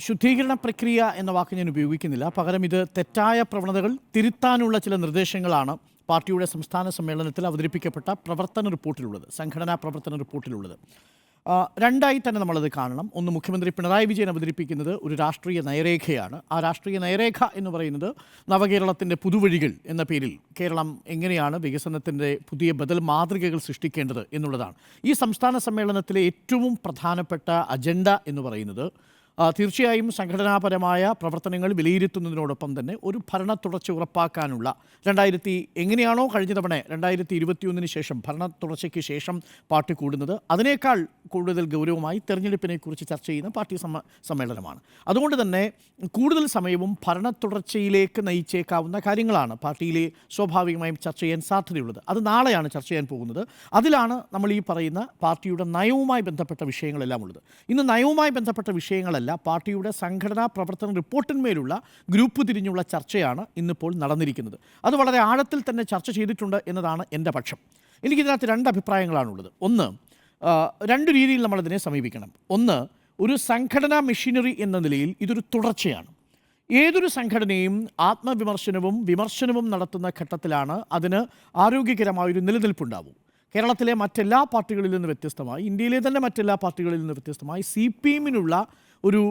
ശുദ്ധീകരണ പ്രക്രിയ എന്ന വാക്ക് ഞാൻ ഉപയോഗിക്കുന്നില്ല. പകരം ഇത് തെറ്റായ പ്രവണതകൾ തിരുത്താനുള്ള ചില നിർദ്ദേശങ്ങളാണ് പാർട്ടിയുടെ സംസ്ഥാന സമ്മേളനത്തിൽ അവതരിപ്പിക്കപ്പെട്ട പ്രവർത്തന റിപ്പോർട്ടിലുള്ളത് സംഘടനാ പ്രവർത്തന റിപ്പോർട്ടിലുള്ളത്. രണ്ടായി തന്നെ നമ്മളത് കാണണം. ഒന്ന് മുഖ്യമന്ത്രി പിണറായി വിജയൻ അവതരിപ്പിക്കുന്നത് ഒരു രാഷ്ട്രീയ നയരേഖയാണ്. ആ രാഷ്ട്രീയ നയരേഖ എന്ന് പറയുന്നത് നവകേരളത്തിന്റെ പുതുവഴികൾ എന്ന പേരിൽ കേരളം എങ്ങനെയാണ് വികസനത്തിന്റെ പുതിയ ബദൽ മാതൃകകൾ സൃഷ്ടിക്കേണ്ടത് എന്നുള്ളതാണ്. ഈ സംസ്ഥാന സമ്മേളനത്തിലെ ഏറ്റവും പ്രധാനപ്പെട്ട അജണ്ട എന്ന് പറയുന്നത് തീർച്ചയായും സംഘടനാപരമായ പ്രവർത്തനങ്ങൾ വിലയിരുത്തുന്നതിനോടൊപ്പം തന്നെ ഒരു ഭരണ തുടർച്ച ഉറപ്പാക്കാനുള്ള രണ്ടായിരത്തി എങ്ങനെയാണോ കഴിഞ്ഞ തവണ രണ്ടായിരത്തി ഇരുപത്തിയൊന്നിന് ശേഷം ഭരണ തുടർച്ചയ്ക്ക് ശേഷം പാർട്ടി കൂടുന്നത് അതിനേക്കാൾ കൂടുതൽ ഗൗരവമായി തെരഞ്ഞെടുപ്പിനെ കുറിച്ച് ചർച്ച ചെയ്യുന്ന പാർട്ടി സമ്മ സമ്മേളനമാണ്. അതുകൊണ്ട് തന്നെ കൂടുതൽ സമയവും ഭരണ തുടർച്ചയിലേക്ക് നയിച്ചേക്കാവുന്ന കാര്യങ്ങളാണ് പാർട്ടിയിലെ സ്വാഭാവികമായും ചർച്ച ചെയ്യാൻ സാധ്യതയുള്ളത്. അത് നാളെയാണ് ചർച്ച ചെയ്യാൻ പോകുന്നത്. അതിലാണ് നമ്മൾ ഈ പറയുന്ന പാർട്ടിയുടെ നയവുമായി ബന്ധപ്പെട്ട വിഷയങ്ങളെല്ലാം ഉള്ളത്. ഇന്ന് നയവുമായി ബന്ധപ്പെട്ട വിഷയങ്ങളല്ല പാർട്ടിയുടെ സംഘടനാ പ്രവർത്തന റിപ്പോർട്ടിന്മേലുള്ള ഗ്രൂപ്പ് തിരിഞ്ഞുള്ള ചർച്ചയാണ് ഇന്നിപ്പോൾ നടന്നിരിക്കുന്നത്. അത് വളരെ ആഴത്തിൽ തന്നെ ചർച്ച ചെയ്തിട്ടുണ്ട് എന്നതാണ് എന്റെ പക്ഷം. എനിക്കിതിനകത്ത് രണ്ട് അഭിപ്രായങ്ങളാണുള്ളത്. ഒന്ന് രണ്ട് രീതിയിൽ നമ്മളതിനെ സമീപിക്കണം. ഒന്ന് ഒരു സംഘടനാ മെഷീനറി എന്ന നിലയിൽ ഇതൊരു തുടർച്ചയാണ്. ഏതൊരു സംഘടനയും ആത്മവിമർശനവും വിമർശനവും നടത്തുന്ന ഘട്ടത്തിലാണ് അതിന് ആരോഗ്യകരമായൊരു നിലനിൽപ്പുണ്ടാവും കേരളത്തിലെ മറ്റെല്ലാ പാർട്ടികളിൽ നിന്ന് വ്യത്യസ്തമായി ഇന്ത്യയിലെ തന്നെ മറ്റെല്ലാ പാർട്ടികളിൽ നിന്ന് വ്യത്യസ്തമായി സി പി എമ്മിനുള്ള ഒരു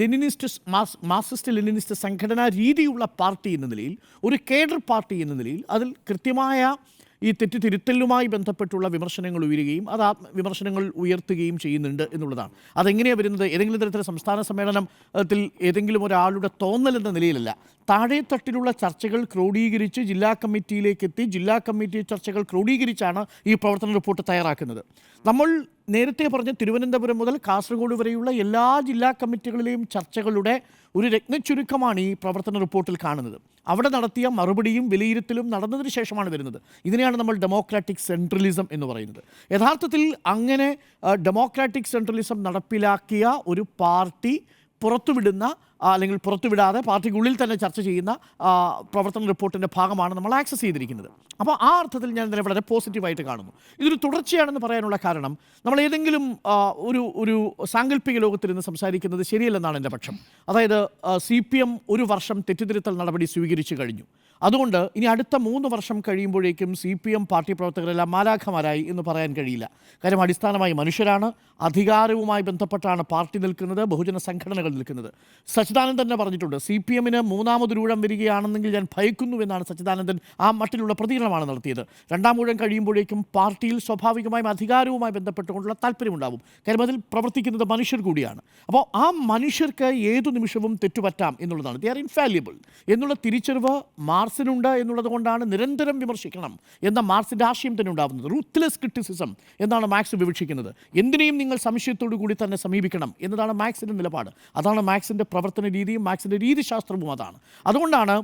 ലെനിനിസ്റ്റ് മാസ് മാർക്സിസ്റ്റ് ലെനിനിസ്റ്റ് സംഘടനാ രീതിയുള്ള പാർട്ടി എന്ന നിലയിൽ ഒരു കേഡർ പാർട്ടി എന്ന നിലയിൽ അതിൽ കൃത്യമായ ഈ തെറ്റുതിരുത്തലുമായി ബന്ധപ്പെട്ടുള്ള വിമർശനങ്ങൾ ഉയരുകയും അത് വിമർശനങ്ങൾ ഉയർത്തുകയും ചെയ്യുന്നുണ്ട് എന്നുള്ളതാണ്. അതെങ്ങനെയാണ് വരുന്നത്? ഏതെങ്കിലും തരത്തിലെ സംസ്ഥാന സമ്മേളനത്തിൽ ഏതെങ്കിലും ഒരാളുടെ തോന്നൽ എന്ന നിലയിലല്ല. താഴെത്തട്ടിലുള്ള ചർച്ചകൾ ക്രോഡീകരിച്ച് ജില്ലാ കമ്മിറ്റിയിലേക്ക് എത്തി ജില്ലാ കമ്മിറ്റി ചർച്ചകൾ ക്രോഡീകരിച്ചാണ് ഈ പ്രവർത്തന റിപ്പോർട്ട് തയ്യാറാക്കുന്നത്. നമ്മൾ നേരത്തെ പറഞ്ഞ തിരുവനന്തപുരം മുതൽ കാസർഗോഡ് വരെയുള്ള എല്ലാ ജില്ലാ കമ്മിറ്റികളിലെയും ചർച്ചകളുടെ ഒരു രത്നച്ചുരുക്കമാണ് ഈ പ്രവർത്തന റിപ്പോർട്ടിൽ കാണുന്നത്. അവിടെ നടത്തിയ മറുപടിയും വിലയിരുത്തലും നടന്നതിന് ശേഷമാണ് വരുന്നത്. ഇതിനെയാണ് നമ്മൾ ഡെമോക്രാറ്റിക് സെൻട്രലിസം എന്ന് പറയുന്നത്. യഥാർത്ഥത്തിൽ അങ്ങനെ ഡെമോക്രാറ്റിക് സെൻട്രലിസം നടപ്പിലാക്കിയ ഒരു പാർട്ടി പുറത്തുവിടുന്ന അല്ലെങ്കിൽ പുറത്തുവിടാതെ പാർട്ടിക്കുള്ളിൽ തന്നെ ചർച്ച ചെയ്യുന്ന പ്രവർത്തന റിപ്പോർട്ടിന്റെ ഭാഗമാണ് നമ്മൾ ആക്സസ് ചെയ്തിരിക്കുന്നത്. അപ്പോൾ ആ അർത്ഥത്തിൽ ഞാൻ ഇതിനെ വളരെ പോസിറ്റീവായിട്ട് കാണുന്നു. ഇതൊരു തുടർച്ചയാണെന്ന് പറയാനുള്ള കാരണം നമ്മൾ ഏതെങ്കിലും ഒരു ഒരു സാങ്കല്പിക ലോകത്തിരുന്ന് സംസാരിക്കുന്നത് ശരിയല്ലെന്നാണ് എന്റെ പക്ഷം. അതായത് സി ഒരു വർഷം തെറ്റിദ്ധരുത്തൽ നടപടി സ്വീകരിച്ചു കഴിഞ്ഞു. അതുകൊണ്ട് ഇനി അടുത്ത മൂന്ന് വർഷം കഴിയുമ്പോഴേക്കും സി പി എം പാർട്ടി പ്രവർത്തകരെല്ലാം മാലാഖമാരായി എന്ന് പറയാൻ കഴിയില്ല. കാര്യം അടിസ്ഥാനമായി മനുഷ്യരാണ് അധികാരവുമായി ബന്ധപ്പെട്ടാണ് പാർട്ടി നിൽക്കുന്നത് ബഹുജന സംഘടനകൾ നിൽക്കുന്നത്. സച്ചിദാനന്ദൻ തന്നെ പറഞ്ഞിട്ടുണ്ട് സി പി എമ്മിന് മൂന്നാമതൊരൂഴം വരികയാണെന്നെങ്കിൽ ഞാൻ ഭയക്കുന്നു എന്നാണ് സച്ചിദാനന്ദൻ ആ മട്ടിലുള്ള പ്രതികരണമാണ് നടത്തിയത്. രണ്ടാം ഊഴം കഴിയുമ്പോഴേക്കും പാർട്ടിയിൽ സ്വാഭാവികമായും അധികാരവുമായി ബന്ധപ്പെട്ടുകൊണ്ടുള്ള താല്പര്യമുണ്ടാവും. കാര്യം അതിൽ പ്രവർത്തിക്കുന്നത് മനുഷ്യർ കൂടിയാണ്. അപ്പോൾ ആ മനുഷ്യർക്ക് ഏതു നിമിഷവും തെറ്റുപറ്റാം എന്നുള്ളതാണ്. ദേ ആർ ഇൻഫാലിയബിൾ എന്നുള്ള തിരിച്ചറിവ് മാർസിനുണ്ട് എന്നുള്ളത് കൊണ്ടാണ് നിരന്തരം വിമർശിക്കണം എന്ന മാർസിന്റെ ആശയം തന്നെ ഉണ്ടാകുന്നത് റൂത്ത്ലെസ് ക്രിറ്റിസിസം എന്നാണ് മാക്സ് വിവക്ഷിക്കുന്നത്. എന്തിനേയും നിങ്ങൾ സംശയത്തോടു കൂടി തന്നെ സമീപിക്കണം എന്നതാണ് മാക്സിന്റെ നിലപാട്. അതാണ് മാക്സിന്റെ പ്രവർത്തന രീതിയും മാക്സിന്റെ രീതിശാസ്ത്രവും അതാണ്. അതുകൊണ്ടാണ്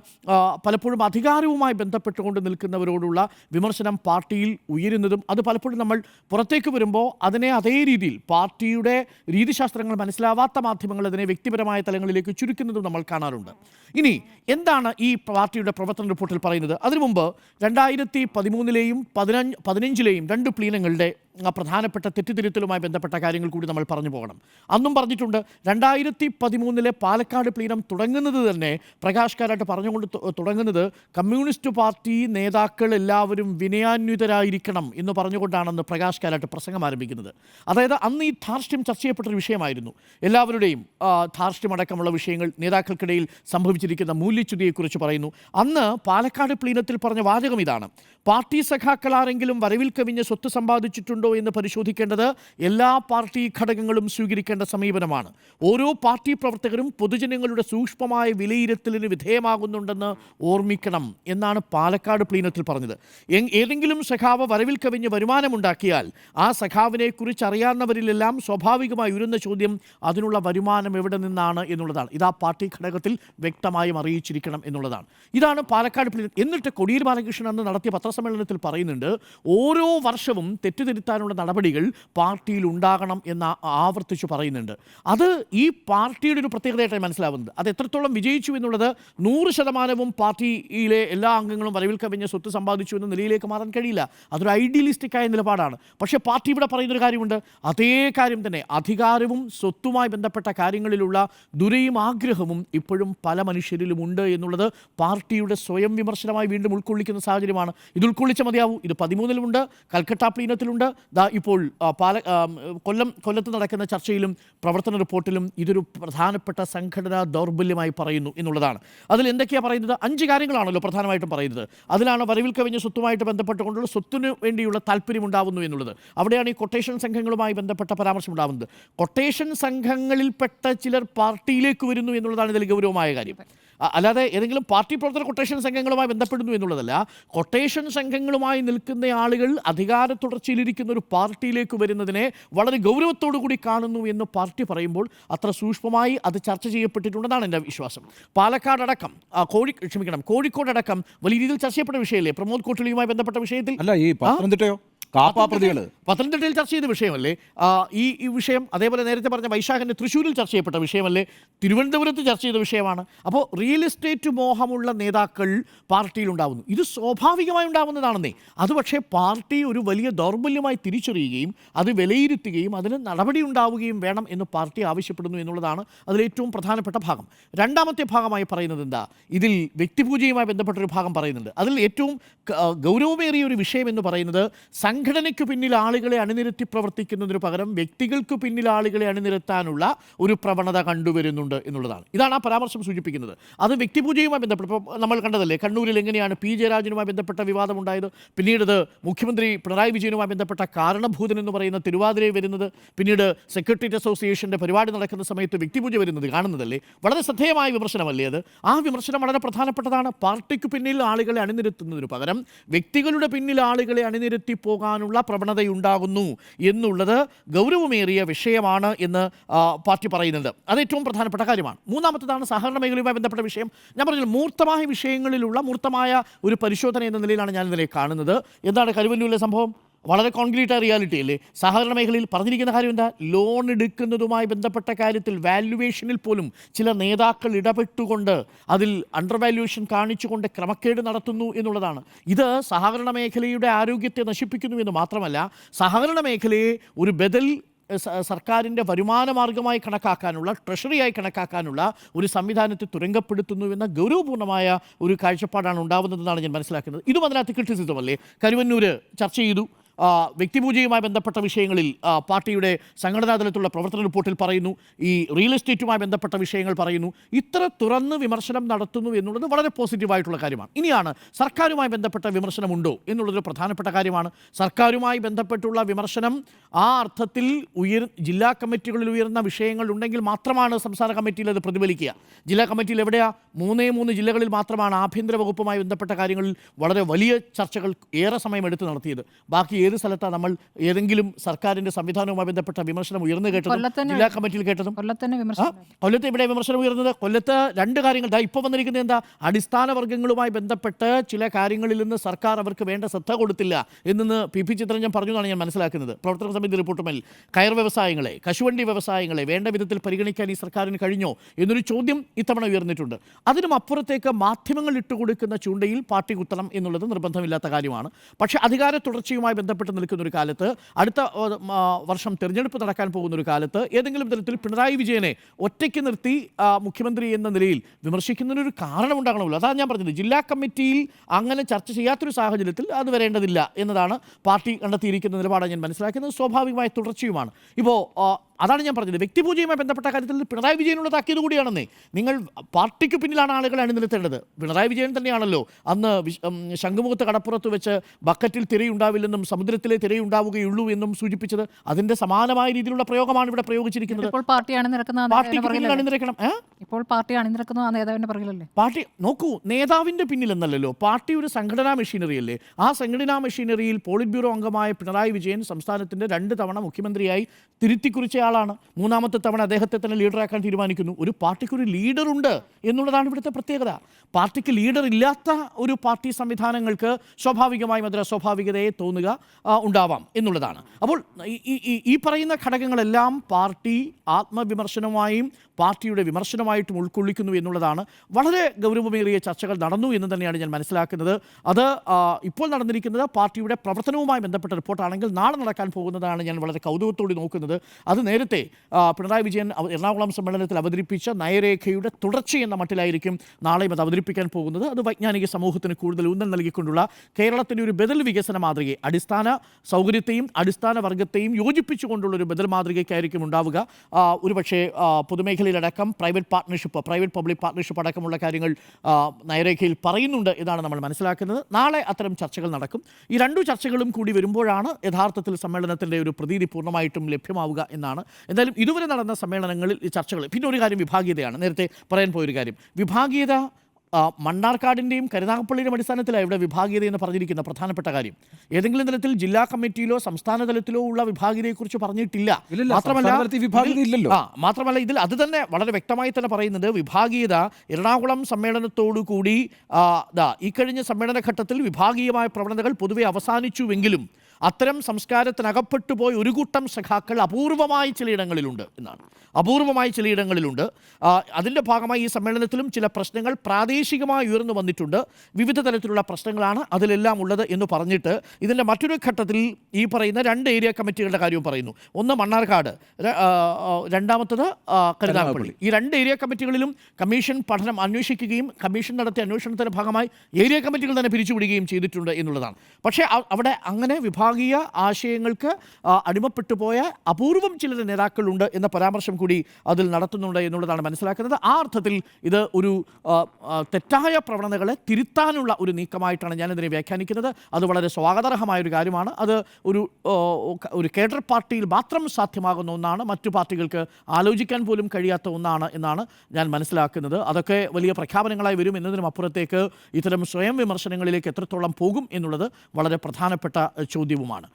പലപ്പോഴും അധികാരവുമായി ബന്ധപ്പെട്ടുകൊണ്ട് നിൽക്കുന്നവരോടുള്ള വിമർശനം പാർട്ടിയിൽ ഉയരുന്നതും അത് പലപ്പോഴും നമ്മൾ പുറത്തേക്ക് വരുമ്പോൾ അതിനെ അതേ രീതിയിൽ പാർട്ടിയുടെ രീതിശാസ്ത്രങ്ങൾ മനസ്സിലാവാത്ത മാധ്യമങ്ങൾ അതിനെ വ്യക്തിപരമായ തലങ്ങളിലേക്ക് ചുരുക്കുന്നതും നമ്മൾ കാണാറുണ്ട്. ഇനി എന്താണ് ഈ പാർട്ടിയുടെ പ്രവർത്തന റിപ്പോർട്ടിൽ പറയുന്നത്? അതിനു മുമ്പ് രണ്ടായിരത്തി പതിമൂന്നിലെയും പതിനഞ്ച് പതിനഞ്ചിലെയും രണ്ട് പ്ലീനങ്ങളുടെ പ്രധാനപ്പെട്ട തെറ്റിദ്ധരുത്തലുമായി ബന്ധപ്പെട്ട കാര്യങ്ങൾ കൂടി നമ്മൾ പറഞ്ഞു പോകണം. അന്നും പറഞ്ഞിട്ടുണ്ട് രണ്ടായിരത്തി പതിമൂന്നിലെ പാലക്കാട് പ്ലീനം തുടങ്ങുന്നത് തന്നെ പ്രകാശ് കാരാട്ട് പറഞ്ഞുകൊണ്ട് തുടങ്ങുന്നത് കമ്മ്യൂണിസ്റ്റ് പാർട്ടി നേതാക്കൾ എല്ലാവരും വിനയാന്വിതരായിരിക്കണം എന്ന് പറഞ്ഞുകൊണ്ടാണെന്ന് പ്രകാശ് കാരാട്ട് പ്രസംഗം ആരംഭിക്കുന്നത്. അതായത് അന്ന് ഈ ധാർഷ്ട്യം ചർച്ച ചെയ്യപ്പെട്ടൊരു വിഷയമായിരുന്നു. എല്ലാവരുടെയും ധാർഷ്ട്യമടക്കമുള്ള വിഷയങ്ങൾ നേതാക്കൾക്കിടയിൽ സംഭവിച്ചിരിക്കുന്ന മൂല്യച്യുതിയെക്കുറിച്ച് പറയുന്നു. അന്ന് പാലക്കാട് പ്ലീനത്തിൽ പറഞ്ഞ വാചകം ഇതാണ്. പാർട്ടി സഖാക്കൾ ആരെങ്കിലും വരവിൽ കവിഞ്ഞ് സ്വത്ത് സമ്പാദിച്ചിട്ടുണ്ടോ എന്ന് പരിശോധിക്കേണ്ടത് എല്ലാ പാർട്ടി ഘടകങ്ങളും സ്വീകരിക്കേണ്ട സമീപനമാണ്. ഓരോ പാർട്ടി പ്രവർത്തകരും പൊതുജനങ്ങളുടെ സൂക്ഷ്മമായ വിലയിരുത്തലിന് വിധേയമാകുന്നുണ്ടെന്ന് ഓർമ്മിക്കണം എന്നാണ് പാലക്കാട് പ്ലീനത്തിൽ പറഞ്ഞത്. ഏതെങ്കിലും സഖാവ് വരവിൽ കവിഞ്ഞ് വരുമാനമുണ്ടാക്കിയാൽ ആ സഖാവിനെക്കുറിച്ച് അറിയാവുന്നവരിലെല്ലാം സ്വാഭാവികമായി ഉയരുന്ന ചോദ്യം അതിനുള്ള വരുമാനം എവിടെ നിന്നാണ് എന്നുള്ളതാണ്. ഇത് ആ പാർട്ടി ഘടകത്തിൽ വ്യക്തമായും അറിയിച്ചിരിക്കണം എന്നുള്ളതാണ്. ഇതാണ് പാലക്കാട് പ്ലീനത്തിൽ. എന്നിട്ട് കൊടിയേരി ബാലകൃഷ്ണൻ അന്ന് നടത്തിയ പത്രസമ്മേളനത്തിൽ പറയുന്നുണ്ട് ഓരോ വർഷവും തെറ്റുതിരുത്താനുള്ള നടപടികൾ പാർട്ടിയിൽ ഉണ്ടാകണം എന്ന് ആവർത്തിച്ചു പറയുന്നുണ്ട്. അത് ഈ പാർട്ടിയുടെ ഒരു പ്രത്യേകതയായിട്ടാണ് മനസ്സിലാവുന്നത്. അത് എത്രത്തോളം വിജയിച്ചു എന്നുള്ളത് നൂറ് ശതമാനവും പാർട്ടിയിലെ എല്ലാ അംഗങ്ങളും വരവിൽ കവിഞ്ഞ സ്വത്ത് സമ്പാദിച്ചു എന്ന നിലയിലേക്ക് മാറാൻ കഴിയില്ല. അതൊരു ഐഡിയലിസ്റ്റിക് ആയ നിലപാടാണ്. പക്ഷേ പാർട്ടി ഇവിടെ പറയുന്നൊരു കാര്യമുണ്ട്. അതേ കാര്യം തന്നെ അധികാരവും സ്വത്തുമായി ബന്ധപ്പെട്ട കാര്യങ്ങളിലുള്ള ദുരയും ആഗ്രഹവും ഇപ്പോഴും പല മനുഷ്യരിലും ഉണ്ട് എന്നുള്ളത് പാർട്ടിയുടെ സ്വയം വിമർശനമായി വീണ്ടും ഉൾക്കൊള്ളിക്കുന്ന സാഹചര്യമാണ്. ഇത് ഉൾക്കൊള്ളിച്ച മതിയാവൂ ഇത് പതിമൂന്നിലുമുണ്ട് കൽക്കട്ട പ്ലീനത്തിലുണ്ട്. ദാ ഇപ്പോൾ പാല കൊല്ലം കൊല്ലത്ത് നടക്കുന്ന ചർച്ചയിലും പ്രവർത്തന റിപ്പോർട്ടിലും ഇതൊരു പ്രധാനപ്പെട്ട സംഘടനാ ദൗർബല്യമായി പറയുന്നു എന്നുള്ളതാണ്. അതിൽ എന്തൊക്കെയാണ് പറയുന്നത്? അഞ്ച് കാര്യങ്ങളാണല്ലോ പ്രധാനമായിട്ടും പറയുന്നത്. അതിലാണ് വരവിൽ കവിഞ്ഞ സ്വത്തുമായിട്ട് ബന്ധപ്പെട്ടുകൊണ്ടുള്ള സ്വത്തിനു വേണ്ടിയുള്ള താല്പര്യം ഉണ്ടാവുന്നു എന്നുള്ളത്. അവിടെയാണ് ഈ കൊട്ടേഷൻ സംഘങ്ങളുമായി ബന്ധപ്പെട്ട പരാമർശം ഉണ്ടാവുന്നത് കൊട്ടേഷൻ സംഘങ്ങളിൽപ്പെട്ട ചിലർ പാർട്ടിയിലേക്ക് വരുന്നു എന്നുള്ളതാണ് ഇതിൽ ഗൗരവമായ കാര്യം. അല്ലാതെ ഏതെങ്കിലും പാർട്ടി പ്രവർത്തന കൊട്ടേഷൻ സംഘങ്ങളുമായി ബന്ധപ്പെടുന്നു എന്നുള്ളതല്ല. കൊട്ടേഷൻ സംഘങ്ങളുമായി നിൽക്കുന്ന ആളുകൾ അധികാര തുടർച്ചയിലിരിക്കുന്ന ഒരു പാർട്ടിയിലേക്ക് വരുന്നതിനെ വളരെ ഗൗരവത്തോടു കൂടി കാണുന്നു എന്ന് പാർട്ടി പറയുമ്പോൾ അത്ര സൂക്ഷ്മമായി അത് ചർച്ച ചെയ്യപ്പെട്ടിട്ടുണ്ടെന്നാണ് എന്റെ വിശ്വാസം. പാലക്കാട് അടക്കം ആ, കോഴി ക്ഷമിക്കണം കോഴിക്കോട് അടക്കം വലിയ രീതിയിൽ ചർച്ച ചെയ്യപ്പെട്ട വിഷയമല്ലേ പ്രമോദ് കോട്ടലിയുമായി ബന്ധപ്പെട്ട വിഷയത്തിൽ അല്ല ഈ പത്തനംതിട്ടയോ? കാപ്പാ പ്രതികൾ പത്തനംതിട്ടയിൽ ചർച്ച ചെയ്ത വിഷയമല്ലേ? ഈ ഈ വിഷയം അതേപോലെ നേരത്തെ പറഞ്ഞ വൈശാഖന്റെ തൃശ്ശൂരിൽ ചർച്ച ചെയ്യപ്പെട്ട വിഷയമല്ലേ? തിരുവനന്തപുരത്ത് ചർച്ച ചെയ്ത വിഷയമാണ്. അപ്പോൾ റിയൽ എസ്റ്റേറ്റ് മോഹമുള്ള നേതാക്കൾ പാർട്ടിയിൽ ഉണ്ടാവുന്നു. ഇത് സ്വാഭാവികമായി ഉണ്ടാവുന്നതാണെന്നേ. അത് പക്ഷേ പാർട്ടി ഒരു വലിയ ദൗർബല്യമായി തിരിച്ചറിയുകയും അത് വിലയിരുത്തുകയും അതിന് നടപടി ഉണ്ടാവുകയും വേണം എന്ന് പാർട്ടി ആവശ്യപ്പെടുന്നു എന്നുള്ളതാണ് അതിലേറ്റവും പ്രധാനപ്പെട്ട ഭാഗം. രണ്ടാമത്തെ ഭാഗമായി പറയുന്നത് എന്താ? ഇതിൽ വ്യക്തിപൂജയുമായി ബന്ധപ്പെട്ടൊരു ഭാഗം പറയുന്നുണ്ട്. അതിൽ ഏറ്റവും ഗൗരവമേറിയ ഒരു വിഷയം എന്ന് പറയുന്നത് സംഘടനയ്ക്ക് പിന്നിൽ ആളുകളെ അണിനിരത്തി പ്രവർത്തിക്കുന്നതിന് പകരം വ്യക്തികൾക്ക് പിന്നിൽ ആളുകളെ അണിനിരത്താനുള്ള ഒരു പ്രവണത കണ്ടുവരുന്നുണ്ട് എന്നുള്ളതാണ്. ഇതാണ് ആ പരാമർശം സൂചിപ്പിക്കുന്നത്. അത് വ്യക്തിപൂജയുമായി ബന്ധപ്പെട്ട് ഇപ്പോൾ നമ്മൾ കണ്ടതല്ലേ കണ്ണൂരിൽ എങ്ങനെയാണ് പി. ജയരാജനുമായി ബന്ധപ്പെട്ട വിവാദമുണ്ടായത് പിന്നീട് മുഖ്യമന്ത്രി പിണറായി വിജയനുമായി ബന്ധപ്പെട്ട കാരണഭൂതൻ എന്ന് പറയുന്ന തിരുവാതിരയിൽ വരുന്നത് പിന്നീട് സെക്രട്ടേറിയറ്റ് അസോസിയേഷന്റെ പരിപാടി നടക്കുന്ന സമയത്ത് വ്യക്തിപൂജ വരുന്നത് കാണുന്നതല്ലേ? വളരെ ശ്രദ്ധേയമായ വിമർശനമല്ലേ അത്? ആ വിമർശനം വളരെ പ്രധാനപ്പെട്ടതാണ്. പാർട്ടിക്ക് പിന്നിൽ ആളുകളെ അണിനിരത്തുന്നതിന് പകരം വ്യക്തികളുടെ പിന്നിൽ ആളുകളെ അണിനിരത്തി പോകാനുള്ള പ്രവണതയുണ്ടാകുന്നു എന്നുള്ളത് ഗൗരവമേറിയ വിഷയമാണ് എന്ന് പാർട്ടി പറയുന്നുണ്ട്. അത് ഏറ്റവും പ്രധാനപ്പെട്ട കാര്യമാണ്. മൂന്നാമത്തതാണ് സഹകരണ മേഖലയുമായി ബന്ധപ്പെട്ട വിഷയം. ഞാൻ പറഞ്ഞില്ല മൂർത്തമായ വിഷയങ്ങളിലുള്ള മൂർത്തമായ ഒരു പരിശോധന എന്ന നിലയിലാണ് ഞാൻ ഇതിനെ കാണുന്നത്. എന്താണ് കരുവല്ലൂരിലെ സംഭവം? വളരെ കോൺക്രീറ്റ് റിയാലിറ്റി അല്ലേ? സഹകരണ മേഖലയിൽ പറഞ്ഞിരിക്കുന്ന കാര്യം എന്താ? ലോൺ എടുക്കുന്നതുമായി ബന്ധപ്പെട്ട കാര്യത്തിൽ വാല്യുവേഷനിൽ പോലും ചില നേതാക്കൾ ഇടപെട്ടുകൊണ്ട് അതിൽ അണ്ടർ വാല്യുവേഷൻ കാണിച്ചുകൊണ്ട് ക്രമക്കേട് നടത്തുന്നു എന്നുള്ളതാണ്. ഇത് സഹകരണ മേഖലയുടെ ആരോഗ്യത്തെ നശിപ്പിക്കുന്നു എന്ന് മാത്രമല്ല സഹകരണ മേഖലയെ ഒരു ബദൽ സർക്കാരിന്റെ വരുമാന മാർഗമായി കണക്കാക്കാനുള്ള ട്രഷറിയായി കണക്കാക്കാനുള്ള ഒരു സംവിധാനത്തെ തുരങ്കപ്പെടുത്തുന്നു എന്ന ഗൗരവപൂർണമായ ഒരു കാഴ്ചപ്പാടാണ് ഉണ്ടാവുന്നതെന്നാണ് ഞാൻ മനസ്സിലാക്കുന്നത്. ഇതും അതിനകത്ത് അല്ലേ? കരുവന്നൂര് ചർച്ച ചെയ്തു. വ്യക്തിപൂജയുമായി ബന്ധപ്പെട്ട വിഷയങ്ങളിൽ പാർട്ടിയുടെ സംഘടനാ തലത്തിലുള്ള പ്രവർത്തന റിപ്പോർട്ടിൽ പറയുന്നു ഈ റിയൽ എസ്റ്റേറ്റുമായി ബന്ധപ്പെട്ട വിഷയങ്ങൾ പറയുന്നു. ഇത്ര തുറന്ന് വിമർശനം നടത്തുന്നു എന്നുള്ളത് വളരെ പോസിറ്റീവായിട്ടുള്ള കാര്യമാണ്. ഇനിയാണ് സർക്കാരുമായി ബന്ധപ്പെട്ട വിമർശനമുണ്ടോ എന്നുള്ളതൊരു പ്രധാനപ്പെട്ട കാര്യമാണ്. സർക്കാരുമായി ബന്ധപ്പെട്ടുള്ള വിമർശനം ആ അർത്ഥത്തിൽ ഉയർ ജില്ലാ കമ്മിറ്റികളിൽ ഉയർന്ന വിഷയങ്ങൾ ഉണ്ടെങ്കിൽ മാത്രമാണ് സംസ്ഥാന കമ്മിറ്റിയിൽ അത് പ്രതിഫലിക്കുക. ജില്ലാ കമ്മിറ്റിയിൽ എവിടെയാ? മൂന്നേ മൂന്ന് ജില്ലകളിൽ മാത്രമാണ് ആഭ്യന്തര വകുപ്പുമായി ബന്ധപ്പെട്ട കാര്യങ്ങളിൽ വളരെ വലിയ ചർച്ചകൾ ഏറെ സമയം എടുത്ത് നടത്തിയത്. ബാക്കി ഏത് സ്ഥലത്താണ് നമ്മൾ ഏതെങ്കിലും സർക്കാരിന്റെ സംവിധാനവുമായി ബന്ധപ്പെട്ട വിമർശനം ഉയർന്നു കേട്ടത് ജില്ലാ കമ്മിറ്റിയിൽ കേട്ടതും? കൊല്ലത്ത് ഇവിടെ വിമർശനം ഉയർന്നത്? കൊല്ലത്ത് രണ്ട് കാര്യങ്ങൾ. ഇപ്പൊ ഇപ്പോൾ വന്നിരിക്കുന്നത് എന്താ? അടിസ്ഥാന വർഗങ്ങളുമായി ബന്ധപ്പെട്ട് ചില കാര്യങ്ങളിൽ നിന്ന് സർക്കാർ അവർക്ക് വേണ്ട ശ്രദ്ധ കൊടുത്തില്ല എന്ന് പി പി ചിത്രഞ്ജൻ പറഞ്ഞു എന്നാണ് ഞാൻ മനസ്സിലാക്കുന്നത്. പ്രവർത്തന സമിതി റിപ്പോർട്ടുമേൽ കയർ വ്യവസായങ്ങളെ കശുവണ്ടി വ്യവസായങ്ങളെ വേണ്ട വിധത്തിൽ പരിഗണിക്കാൻ ഈ സർക്കാരിന് കഴിഞ്ഞോ എന്നൊരു ചോദ്യം ഇത്തവണ ഉയർന്നിട്ടുണ്ട്. അതിനും അപ്പുറത്തേക്ക് മാധ്യമങ്ങൾ ഇട്ടുകൊടുക്കുന്ന ചൂണ്ടയിൽ പാർട്ടി കുത്തണം എന്നുള്ളത് നിർബന്ധമില്ലാത്ത കാര്യമാണ്. പക്ഷേ അധികാര തുടർച്ചയുമായി ബന്ധപ്പെട്ട് നിൽക്കുന്ന ഒരു കാലത്ത് അടുത്ത വർഷം തിരഞ്ഞെടുപ്പ് നടക്കാൻ പോകുന്ന ഒരു കാലത്ത് ഏതെങ്കിലും തരത്തിൽ പിണറായി വിജയനെ ഒറ്റയ്ക്ക് നിർത്തി മുഖ്യമന്ത്രി എന്ന നിലയിൽ വിമർശിക്കുന്നതിനൊരു കാരണം ഉണ്ടാകണമല്ലോ. അതാണ് ഞാൻ പറഞ്ഞത്. ജില്ലാ കമ്മിറ്റിയിൽ അങ്ങനെ ചർച്ച ചെയ്യാത്തൊരു സാഹചര്യത്തിൽ അത് വരേണ്ടതില്ല എന്നതാണ് പാർട്ടി കണ്ടെത്തിയിരിക്കുന്ന നിലപാടാണ് ഞാൻ മനസ്സിലാക്കുന്നത്. സ്വാഭാവികമായ തുടർച്ചയുമാണ്. ഇപ്പോൾ അതാണ് ഞാൻ പറഞ്ഞത്. വ്യക്തിപൂജയുമായി ബന്ധപ്പെട്ട കാര്യത്തിൽ പിണറായി വിജയനുള്ള താക്കീത് കൂടിയാണെന്നേ. നിങ്ങൾ പാർട്ടിക്ക് പിന്നിലാണ് ആളുകളെ അണിനിരത്തേണ്ടത്. പിണറായി വിജയൻ തന്നെയാണല്ലോ. അന്ന് ശംഖുമുഖത്ത് കടപ്പുറത്ത് വെച്ച് ബക്കറ്റിൽ തിരയുണ്ടാവില്ലെന്നും സമുദ്രത്തിലെ തിരയുണ്ടാവുകയുള്ളൂ എന്നും സൂചിപ്പിച്ചത് അതിന്റെ സമാനമായ രീതിയിലുള്ള പ്രയോഗമാണ് ഇവിടെ പ്രയോഗിച്ചിരിക്കുന്നത്. പാർട്ടി? അണിനിരക്കണം. ഇപ്പോൾ പാർട്ടി അണിനിരക്കുന്ന ആ നേതാവിന്റെ പുറകിലല്ലേ പാർട്ടി നോക്കൂ നേതാവിന്റെ പിന്നിലെന്നല്ലല്ലോ പാർട്ടി ഒരു സംഘടനാ മെഷീനറി അല്ലേ ആ സംഘടനാ മെഷീനറിയിൽ പോളിറ്റ് ബ്യൂറോ അംഗമായ പിണറായി വിജയൻ സംസ്ഥാനത്തിന്റെ രണ്ട് തവണ മുഖ്യമന്ത്രിയായി തിരുത്തിക്കുറിച്ച ആളാണ്. മൂന്നാമത്തെ തവണ അദ്ദേഹത്തെ തന്നെ ലീഡറാക്കാൻ തീരുമാനിക്കുന്നു. ഒരു പാർട്ടിക്ക് ഒരു ലീഡറുണ്ട് എന്നുള്ളതാണ് ഇവിടുത്തെ പ്രത്യേകത. പാർട്ടിക്ക് ലീഡർ ഇല്ലാത്ത ഒരു പാർട്ടി സംവിധാനങ്ങൾക്ക് സ്വാഭാവികമായും അതിൽ അസ്വാഭാവികതയെ തോന്നുക ഉണ്ടാവാം എന്നുള്ളതാണ്. അപ്പോൾ ഈ പറയുന്ന ഘടകങ്ങളെല്ലാം പാർട്ടി ആത്മവിമർശനമായും പാർട്ടിയുടെ വിമർശനമായിട്ടും ഉൾക്കൊള്ളിക്കുന്നു എന്നുള്ളതാണ്. വളരെ ഗൗരവമേറിയ ചർച്ചകൾ നടന്നു എന്ന് തന്നെയാണ് ഞാൻ മനസ്സിലാക്കുന്നത്. അത് ഇപ്പോൾ നടന്നിരിക്കുന്നത് പാർട്ടിയുടെ പ്രവർത്തനവുമായി ബന്ധപ്പെട്ട റിപ്പോർട്ടാണെങ്കിൽ നാളെ നടക്കാൻ പോകുന്നതാണ് ഞാൻ വളരെ കൗതുകത്തോടെ നോക്കുന്നത്. അത് നേരത്തെ പിണറായി വിജയൻ എറണാകുളം സമ്മേളനത്തിൽ അവതരിപ്പിച്ച നയരേഖയുടെ തുടർച്ച എന്ന മട്ടിലായിരിക്കും നാളെയും അത് അവതരിപ്പിക്കാൻ പോകുന്നത്. അത് വൈജ്ഞാനിക സമൂഹത്തിന് കൂടുതൽ ഊന്നൽ നൽകിക്കൊണ്ടുള്ള കേരളത്തിന്റെ ഒരു ബദൽ വികസന മാതൃകയെ അടിസ്ഥാന സൗകര്യത്തെയും അടിസ്ഥാന വർഗത്തെയും യോജിപ്പിച്ചുകൊണ്ടുള്ള ഒരു ബദൽ മാതൃകയ്ക്കായിരിക്കും ഉണ്ടാവുക. ഒരുപക്ഷേ പൊതുമേഖലയിലടക്കം private partnership private public partnership അടക്കമുള്ള കാര്യങ്ങൾ നയരേഖയിൽ പറയുന്നുണ്ട് എന്നാണ് നമ്മൾ മനസ്സിലാക്കുന്നത്. നാളെ അത്തരം ചർച്ചകൾ നടക്കും. ഈ രണ്ടു ചർച്ചകളും കൂടി വരുമ്പോഴാണ് യഥാർത്ഥത്തിൽ സമ്മേളനത്തിന്റെ ഒരു പ്രതീതി പൂർണമായിട്ടും ലഭ്യമാവുക എന്നാണ് എന്തായാലും ഇതുവരെ നടന്ന സമ്മേളനങ്ങളിൽ ചർച്ചകൾ പിന്നെ ഒരു കാര്യം വിഭാഗീയതയാണ്. നേരത്തെ പറയാൻ പോയൊരു കാര്യം. വിഭാഗീയത മണ്ണാർക്കാടിന്റെയും കരുനാഗപ്പള്ളിയുടെയും അടിസ്ഥാനത്തിലാണ് ഇവിടെ വിഭാഗീയത എന്ന് പറഞ്ഞിരിക്കുന്ന പ്രധാനപ്പെട്ട കാര്യം. ഏതെങ്കിലും തലത്തിൽ ജില്ലാ കമ്മിറ്റിയിലോ സംസ്ഥാന തലത്തിലോ ഉള്ള വിഭാഗീയതയെക്കുറിച്ച് പറഞ്ഞിട്ടില്ല. മാത്രമല്ല മാത്രമല്ല ഇതിൽ അത് തന്നെ വളരെ വ്യക്തമായി തന്നെ പറയുന്നത് വിഭാഗീയത എറണാകുളം സമ്മേളനത്തോടു കൂടി ഈ കഴിഞ്ഞ സമ്മേളന ഘട്ടത്തിൽ വിഭാഗീയമായ പ്രവണതകൾ പൊതുവെ അവസാനിച്ചുവെങ്കിലും അത്തരം സംസ്കാരത്തിനകപ്പെട്ടു പോയി ഒരു കൂട്ടം സഖാക്കൾ അപൂർവമായി ചിലയിടങ്ങളിലുണ്ട് എന്നാണ്. അപൂർവമായി ചിലയിടങ്ങളിലുണ്ട് അതിന്റെ ഭാഗമായി ഈ സമ്മേളനത്തിലും ചില പ്രശ്നങ്ങൾ പ്രാദേശികമായി ഉയർന്നു വന്നിട്ടുണ്ട്. വിവിധ തരത്തിലുള്ള പ്രശ്നങ്ങളാണ് അതിലെല്ലാം ഉള്ളത് എന്ന് പറഞ്ഞിട്ട് ഇതിന്റെ മറ്റൊരു ഘട്ടത്തിൽ ഈ പറയുന്ന രണ്ട് ഏരിയ കമ്മിറ്റികളുടെ കാര്യവും പറയുന്നു. ഒന്ന് മണ്ണാർക്കാട് രണ്ടാമത്തത് കരുതാപ്പള്ളി കരുനാഗപ്പള്ളി. ഈ രണ്ട് ഏരിയ കമ്മിറ്റികളിലും കമ്മീഷൻ പഠനം അന്വേഷിക്കുകയും കമ്മീഷൻ നടത്തിയ അന്വേഷണത്തിന്റെ ഭാഗമായി ഏരിയ കമ്മിറ്റികൾ തന്നെ പിരിച്ചുവിടുകയും ചെയ്തിട്ടുണ്ട് എന്നുള്ളതാണ്. പക്ഷേ അവിടെ അങ്ങനെ വിഭാഗീയ ആശയങ്ങൾക്ക് അടിമപ്പെട്ടു പോയ അപൂർവം ചില നേതാക്കളുണ്ട് എന്ന പരാമർശം കൂടി അതിൽ നടത്തുന്നുണ്ട് എന്നുള്ളതാണ് മനസ്സിലാക്കുന്നത്. ആ അർത്ഥത്തിൽ ഇത് ഒരു തെറ്റായ പ്രവണതകളെ തിരുത്താനുള്ള ഒരു നീക്കമായിട്ടാണ് ഞാനിതിനെ വ്യാഖ്യാനിക്കുന്നത്. അത് വളരെ സ്വാഗതാർഹമായ ഒരു കാര്യമാണ്. അത് ഒരു ഒരു കേഡർ പാർട്ടിയിൽ മാത്രം സാധ്യമാകുന്ന ഒന്നാണ്. മറ്റു പാർട്ടികൾക്ക് ആലോചിക്കാൻ പോലും കഴിയാത്ത ഒന്നാണ് എന്നാണ് ഞാൻ മനസ്സിലാക്കുന്നത്. അതൊക്കെ വലിയ പ്രഖ്യാപനങ്ങളായി വരും. എന്നതിനും അപ്പുറത്തേക്ക് ഇത്തരം സ്വയം വിമർശനങ്ങളിലേക്ക് എത്രത്തോളം പോകും എന്നുള്ളത് വളരെ പ്രധാനപ്പെട്ട ചോദ്യവുമാണ്